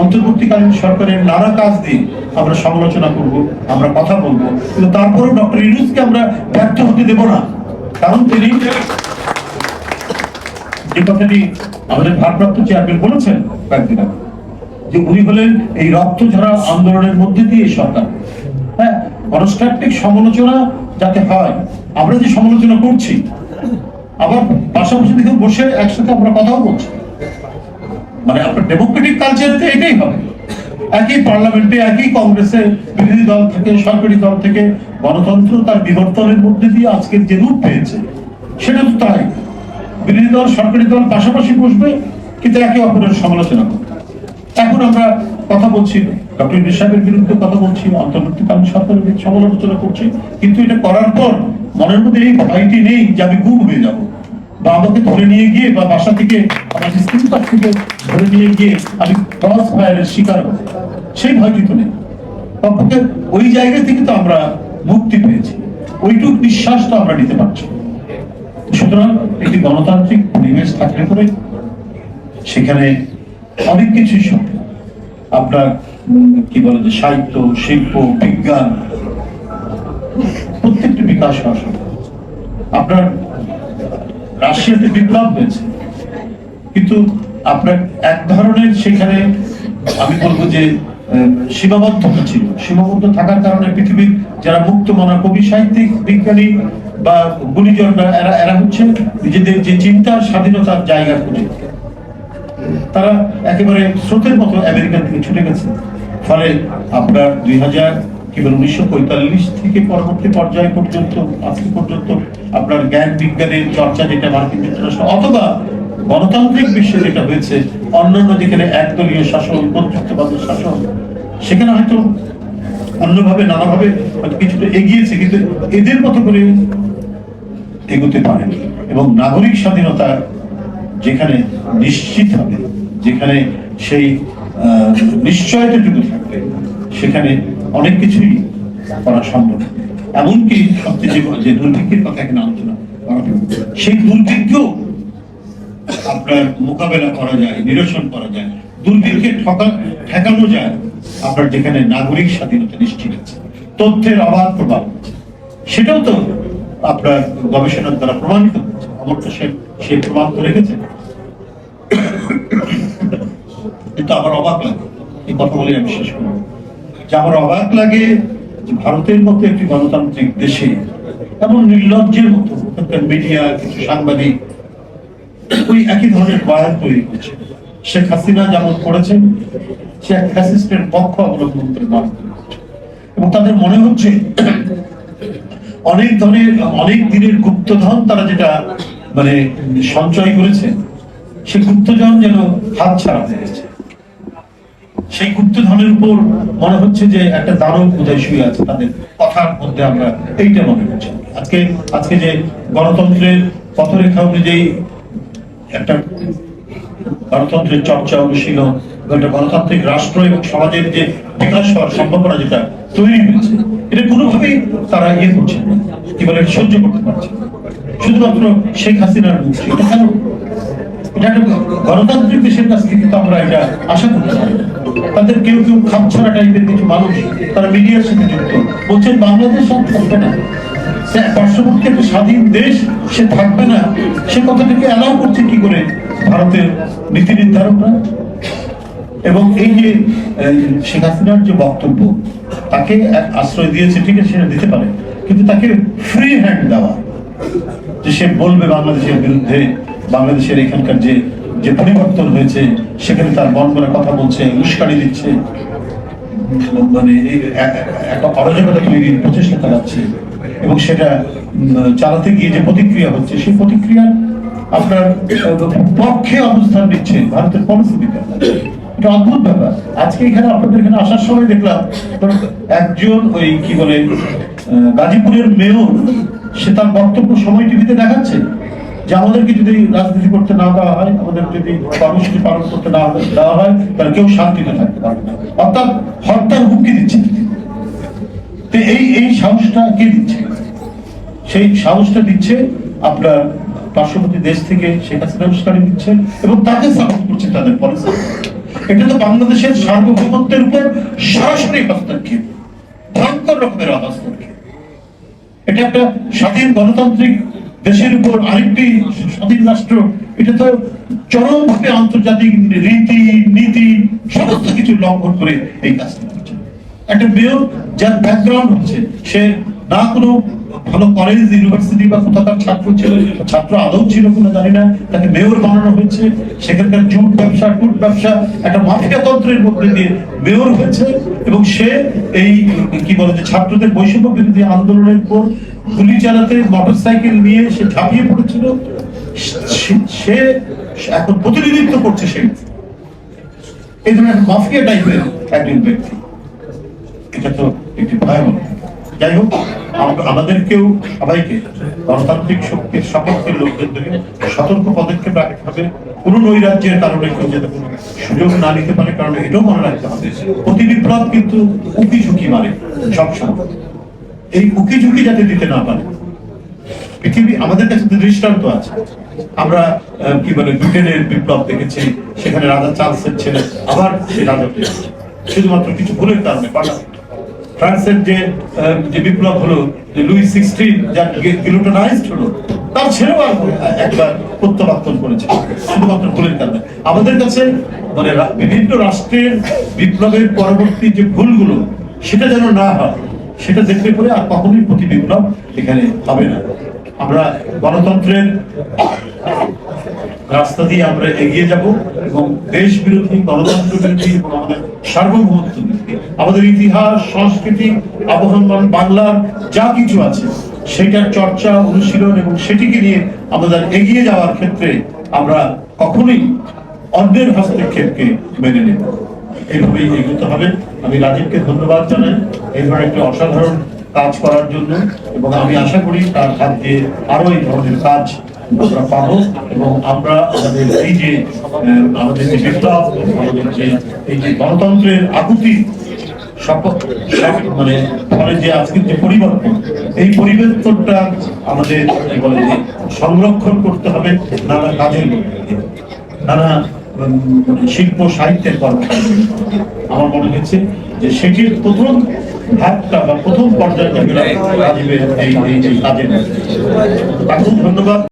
অন্তর্বর্তীকালীন সরকারের নানা কাজ দিয়ে আমরা সমালোচনা করব, আমরা কথা বলব। কিন্তু তারপরেও ডক্টর ইউনুসকে আমরা ব্যর্থ হতে দেব না। কারণ তিনি যে কথাটি আমাদের ভারপ্রাপ্ত চেয়ারম্যান বলেছেন কয়েকদিন আগে, যে উনি হলেন এই রক্ত ঝরা আন্দোলনের মধ্যে দিয়ে সরকার। হ্যাঁ কনস্ট্রাকটিভ সমালোচনা যাতে হয়, আমরা যে সমালোচনা করছি, আবার পাশাপাশি দিকে বসে একসাথে আমরা কথাও বলছি। মানে আপনার ডেমোক্রেটিক কালচারে এটাই হবে। একই পার্লামেন্টে একই কংগ্রেসে বিরোধী দল থেকে, সরকারি দল থেকে গণতন্ত্র তার বিবর্তনের মধ্যে দিয়ে আজকের যে রূপ পেয়েছে, সেটা তো তাই। বিরোধী দল, সরকারি দল পাশাপাশি বসবে, কিন্তু একে অপরের সমালোচনা করবে। এখন আমরা কথা বলছি, ডক্টর ইউনুস সাহেবের বিরুদ্ধে কথা বলছি, অন্তর্বর্তীকালীন সরকারের সমালোচনা করছি, কিন্তু এটা করার পর মনের মধ্যে এই ভয়টি নেই যে আমি গুম হয়ে যাব। বা আমাকে ধরে নিয়ে গিয়ে বা বাসা থেকে আমার স্ত্রীর কাছ থেকে ধরে নিয়ে গিয়ে আমি ক্রস ফায়ারের শিকার হব, সেই ভয়টি তো নেই। অপরকে ওই জায়গা থেকে তো আমরা মুক্তি পেয়েছি। ওইটুক বিশ্বাস তো আমরা নিতে পারছি। সুতরাং একটি গণতান্ত্রিক পরিবেশ থাকলে পরে সেখানে অনেক কিছুই সম্ভব। আপনার, কি বলে যে, সাহিত্য, শিল্প, বিজ্ঞান, প্রত্যেকটি বিকাশ হওয়া সম্ভব। আপনার রাশিয়াতে বিপ্লব হয়েছে। কিন্তু আপনার এক ধরনের সেখানে আমি বলব যে আহ, সীমাবদ্ধতা ছিল। সীমাবদ্ধ থাকার কারণে পৃথিবীর যারা মুক্ত মনা কবি সাহিত্যিক বিজ্ঞানী বা গুণীজনরা এরা এরা হচ্ছে নিজেদের যে চিন্তার স্বাধীনতার জায়গা খুঁজে। তারা একেবারে স্রোতের মতো আমেরিকান থেকে ছুটে গেছে। ফলে আপনার দুই হাজার কিংবা উনিশশো পঁয়তাল্লিশ থেকে পরবর্তী পর্যায় পর্যন্ত আজকে পর্যন্ত আপনার জ্ঞান বিজ্ঞানের চর্চা যেটা মার্কিন যুক্তরাষ্ট্র অথবা গণতান্ত্রিক বিশ্বে যেটা হয়েছে, অন্যান্য যেখানে একদলীয় শাসন কর্তৃত্ববাদের শাসন, সেখানে হয়তো অন্যভাবে, নানাভাবে কিছুটা এগিয়েছে, কিন্তু এদের মতো করে এগোতে পারেনি। এবং নাগরিক স্বাধীনতা যেখানে নিশ্চিত হবে, যেখানে সেই নিশ্চয়তাটুকু থাকবে, সেখানে অনেক কিছুই করা সম্ভব। এমনকি সবচেয়ে যে দুর্ভিক্ষের কথা এখানে আলোচনা সেই দুর্ভিক্ষ আপনার মোকাবেলা করা যায়, নিরসন করা যায় দুর্ভিক্ষে ঠকা, ঠেকানো যায়, আপনার যেখানে নাগরিক স্বাধীনতা নিশ্চিত আছে। তথ্যের অবাধ প্রভাব সেটাও তো আপনার গবেষণার দ্বারা প্রমাণিত হচ্ছে সেন সেই প্রমাণ তো রেখেছে কিন্তু আমার অবাক লাগে, এই কথা বলে আমি শেষ করব। যে আমার অবাক লাগে ভারতের মতো একটি গণতান্ত্রিক দেশে, এমন নির্লজ্জের মতো মিডিয়া, কিছু সাংবাদিক ওই একই ধরনের বয়ান তৈরি করছে শেখ হাসিনা যেমন করেছেন, সে এক ফ্যাসিস্টের পক্ষ অবলম্বন করে। এবং তাদের মনে হচ্ছে অনেক ধরনের, অনেক দিনের গুপ্তধন তারা যেটা মানে সঞ্চয় করেছে, সে গুপ্তধন যেন হাত ছাড়া হয়ে গেছে সেই গুপ্তধনের উপর মনে হচ্ছে যে একটা দানব বোধহয় শুয়ে আছে তাদের কথার মধ্যে আমরা এইটা মনে হচ্ছে আজকে আজকে যে গণতন্ত্রের পথরেখা অনুযায়ী একটা গণতন্ত্রের চর্চা অনুশীলন একটা গণতান্ত্রিক রাষ্ট্র এবং সমাজের যে বিকাশ হওয়ার সম্ভাবনা যেটা তৈরি হয়েছে, এটা কোনোভাবেই তারা ইয়ে করছে কি বলে সহ্য করতে পারছে শুধুমাত্র শেখ হাসিনার মুখ, এটা কেন? এটা একটা গণতান্ত্রিক দেশের কাছ থেকে তো আমরা এটা আশা করতে পারি। তাদের কেউ কেউ খাপছাড়া টাইপের কিছু মানুষ তারা মিডিয়ার সাথে যুক্ত। বলছেন বাংলাদেশ আর থাকবে না। পার্শ্ববর্তী একটা স্বাধীন দেশ, সে থাকবে না। সে কথাটাকে অ্যালাউ করছে কি করে ভারতের নীতি নির্ধারকরা? এবং এই যে শেখ হাসিনার যে বক্তব্য, তাকে আশ্রয় দিয়েছে, ঠিক আছে, সেটা দিতে পারে, কিন্তু তাকে ফ্রি হ্যান্ড দেওয়া, যে সে বলবে বাংলাদেশের বিরুদ্ধে, বাংলাদেশের এখানকার যে যে পরিবর্তন হয়েছে, সেখানে তার মন করে কথা বলছে, উস্কানি দিচ্ছে। মানে অরাজকতা তৈরির প্রচেষ্টা চালাচ্ছে। এবং সেটা চালাতে গিয়ে যে প্রতিক্রিয়া হচ্ছে, সেই প্রতিক্রিয়া আপনার, পক্ষে অবস্থান নিচ্ছে, ভারতের পলিসি এটা অদ্ভুত ব্যাপার। আজকে এখানে আপনাদের এখানে আসার সময় দেখলাম একজন ওই কি বলে গাজীপুরের মেয়র, সে তার বক্তব্য সময় টিভিতে দেখাচ্ছে। যে আমাদেরকে যদি রাজনীতি করতে না দেওয়া হয়, আমাদের যদি কর্মসূচি পালন করতে না দেওয়া হয়, তাহলে কেউ শান্তিতে থাকতে পারবে না। অর্থাৎ হত্যার হুমকি দিচ্ছে। তো এই এই সাহসটা কে দিচ্ছে? সেই সাহসটা দিচ্ছে আপনার পার্শ্ববর্তী দেশ থেকে শেখ হাসিনা উস্কানি দিচ্ছে এবং তাকে সাপোর্ট করছে তাদের পলিসি এটা তো বাংলাদেশের সার্বভৌমত্বের উপর সরাসরি হস্তক্ষেপ। ভয়ঙ্কর রকমের হস্তক্ষেপ। এটা একটা স্বাধীন গণতান্ত্রিক দেশের উপর আরেকটি স্বাধীন রাষ্ট্র, এটা তো চরমভাবে আন্তর্জাতিক রীতি, নীতি, সমস্ত কিছু লঙ্ঘন করে এই কাজটা করছে। একটা মেয়র যার ব্যাকগ্রাউন্ড হচ্ছে, সে না কোনো ভালো কলেজ ইউনিভার্সিটি বা কোথাকার ছাত্র ছিল, ছাত্র আদৌ ছিল কিনা জানি না, তাকে মেয়র বানানো হয়েছে। সেখানকার জুট ব্যবসা টুট ব্যবসা, একটা মাফিয়া তন্ত্রের মধ্যে দিয়ে মেয়র হয়েছে এবং সে এই, কি বলে যে, ছাত্রদের বৈষম্য বিরোধী আন্দোলনের পর গুলি চালাতে মোটরসাইকেল নিয়ে সে ঝাঁপিয়ে পড়েছিল। সে- এখন প্রতিনিধিত্ব করছে সে। এই ধরনের মাফিয়া টাইপের একজন ব্যক্তি। এটা তো একটি ভয়াবহ। যাই হোক আমাদেরকেও সবাইকে গণতান্ত্রিক শক্তির সপক্ষের লোকদেরকে সতর্ক পদক্ষেপ রাখতে হবে। কোন নৈরাজ্যের কারণে কেউ যাতে সুযোগ না নিতে পারে, কারণ এটাও মনে রাখতে হবে। প্রতি বিপ্লব কিন্তু উকি ঝুঁকি মারে সবসময়। এই উকি ঝুঁকি যাতে দিতে না পারে, পৃথিবী আমাদের কাছে দৃষ্টান্ত আছে। আমরা কি বলে, ব্রিটেনের বিপ্লব দেখেছি, সেখানে রাজা চার্লসের ছেলে আবার সে রাজত্বে এসেছে। শুধুমাত্র কিছু ভুলের কারণে পার্লামেন্ট ফ্রান্সের যে যে বিপ্লব হলো, যে লুই সিক্সটিন যার গিলোটনাইজড হলো, তার ছেলেও একবার প্রত্যাবর্তন করেছে শুধুমাত্র ভুলের কারণে আমাদের কাছে মানে বিভিন্ন রাষ্ট্রের বিপ্লবের পরবর্তী যে ভুলগুলো, সেটা যেন না হয়, সেটা দেখতে পরে আর কখনোই প্রতি বিপ্লব এখানে হবে না। আমরা গণতন্ত্রের রাস্তা দিয়ে আমরা এগিয়ে যাব এবং দেশ বিরোধী গণতন্ত্র বিরোধী এবং আমাদের সার্বভৌমত্ব আমাদের ইতিহাস, সংস্কৃতি, আবহমান বাংলার যা কিছু আছে, সেটার চর্চা, অনুশীলন এবং সেটিকে নিয়ে আমাদের এগিয়ে যাওয়ার ক্ষেত্রে আমরা কখনোই অন্যের হস্তক্ষেপকে মেনে নেব এইভাবেই এগোতে হবে। আমি রাজীবকে ধন্যবাদ জানাই। এই ধরনের একটা অসাধারণ কাজ করার জন্য এবং আমি আশা করি তার হাত দিয়ে আরও এই ধরনের কাজ আমরা পাবো এবং আমরা আমাদের এই যে আমাদের যে বিপ্লব, আমাদের যে এই যে গণতন্ত্রের আকুতি সব- মানে যে আজকের যে পরিবর্তন এই পরিবর্তনটা আমাদের বলে যে সংরক্ষণ করতে হবে নানা কাজের নানা উম, শিল্প সাহিত্যের কর্ম আমার মনে হয়েছে যে সেটির প্রথম ধাপটা বা প্রথম পর্যায়টা রাজীবের এই কাজের তাকে ধন্যবাদ।